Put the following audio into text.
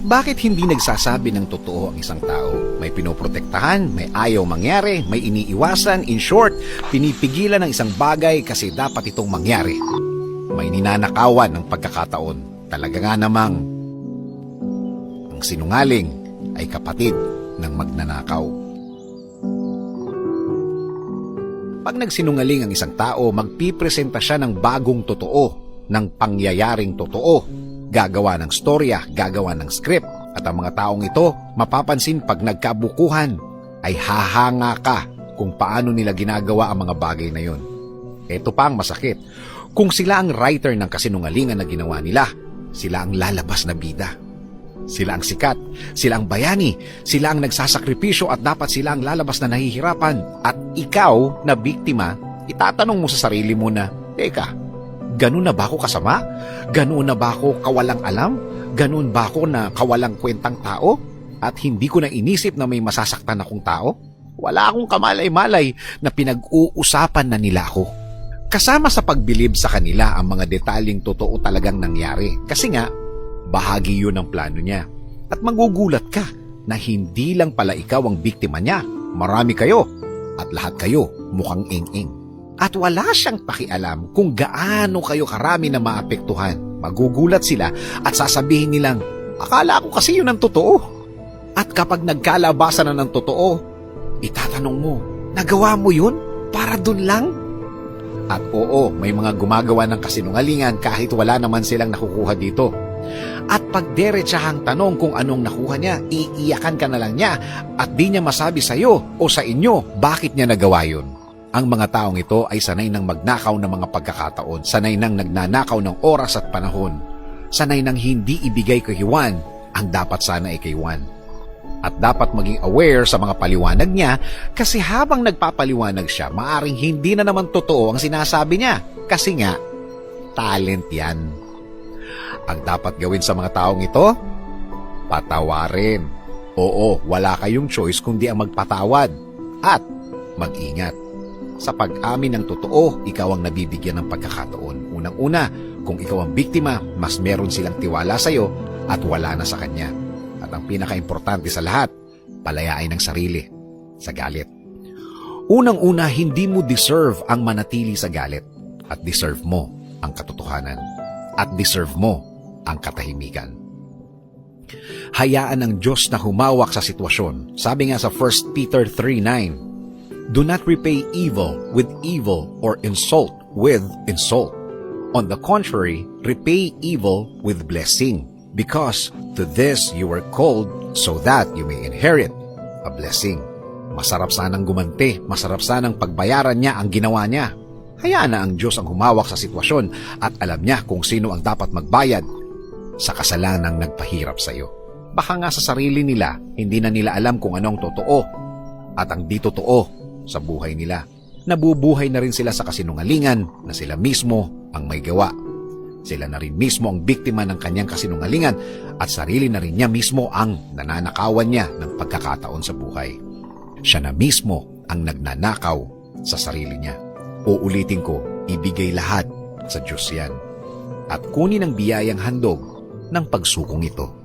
Bakit hindi nagsasabi ng totoo ang isang tao? May pinoprotektahan, may ayaw mangyari, may iniiwasan, in short, pinipigilan ng isang bagay kasi dapat itong mangyari. May ninanakawan ng pagkakataon. Talaga nga namang ang sinungaling ay kapatid ng magnanakaw. Pag nagsinungaling ang isang tao, magpipresenta siya ng bagong totoo, ng pangyayaring totoo. Gagawa ng storya, gagawa ng script. At ang mga taong ito, mapapansin pag nagkabukuhan, ay hahanga ka kung paano nila ginagawa ang mga bagay na yon. Ito pa ang masakit. Kung sila ang writer ng kasinungalingan na ginawa nila, sila ang lalabas na bida. Sila ang sikat, sila ang bayani, sila ang nagsasakripisyo at dapat sila ang lalabas na nahihirapan. At ikaw na biktima, itatanong mo sa sarili mo na, Teka, ganun na ba ako kasama? Ganun na ba ako kawalang alam? Ganun ba ako na kawalang kwentang tao? At hindi ko na inisip na may masasaktan akong tao? Wala akong kamalay-malay na pinag-uusapan na nila ako. Kasama sa pagbilib sa kanila ang mga detaling totoo talagang nangyari. Kasi nga, bahagi yun ng plano niya. At magugulat ka na hindi lang pala ikaw ang biktima niya. Marami kayo. At lahat kayo mukhang ing-ing. At wala siyang pakialam kung gaano kayo karami na maapektuhan. Magugulat sila at sasabihin nilang, akala ko kasi yun ang totoo. At kapag nagkalabasan na ng totoo, itatanong mo, nagawa mo yun? Para dun lang? At oo, may mga gumagawa ng kasinungalingan kahit wala naman silang nakukuha dito. At pag derechahang tanong kung anong nakuha niya, iiyakan ka na lang niya at di niya masabi sa iyo o sa inyo bakit niya nagawa yun. Ang mga taong ito ay sanay ng magnakaw ng mga pagkakataon, sanay ng nagnanakaw ng oras at panahon, sanay ng hindi ibigay kay Juan ang dapat sana ay kay Juan. At dapat maging aware sa mga paliwanag niya kasi habang nagpapaliwanag siya, maaring hindi na naman totoo ang sinasabi niya. Kasi nga, talent yan. Ang dapat gawin sa mga taong ito, patawarin. Oo, wala kayong choice kundi ang magpatawad at mag-ingat. Sa pag-amin ng totoo, ikaw ang nabibigyan ng pagkakataon. Unang-una, kung ikaw ang biktima, mas meron silang tiwala sa iyo at wala na sa kanya. At ang pinaka-importante sa lahat, palayain ng sarili sa galit. Unang-una, hindi mo deserve ang manatili sa galit at deserve mo ang katotohanan at deserve mo ang katahimikan. Hayaan ng Diyos na humawak sa sitwasyon. Sabi nga sa 1 Peter 3.9, Do not repay evil with evil or insult with insult. On the contrary, repay evil with blessing, because to this you were called so that you may inherit a blessing. Masarap sanang gumanti, masarap sanang pagbayaran niya ang ginawa niya. Hayaan na ang Diyos ang humawak sa sitwasyon at alam niya kung sino ang dapat magbayad sa kasalanang nagpahirap sa iyo. Baka nga sa sarili nila, hindi na nila alam kung anong totoo at ang di totoo sa buhay nila. Nabubuhay na rin sila sa kasinungalingan na sila mismo ang may gawa. Sila na rin mismo ang biktima ng kanyang kasinungalingan at sarili na rin niya mismo ang nananakawan niya ng pagkakataon sa buhay. Siya na mismo ang nagnanakaw sa sarili niya. Uulitin ko, ibigay lahat sa Diyos yan. At kunin ang biyayang handog ng pagsukong ito.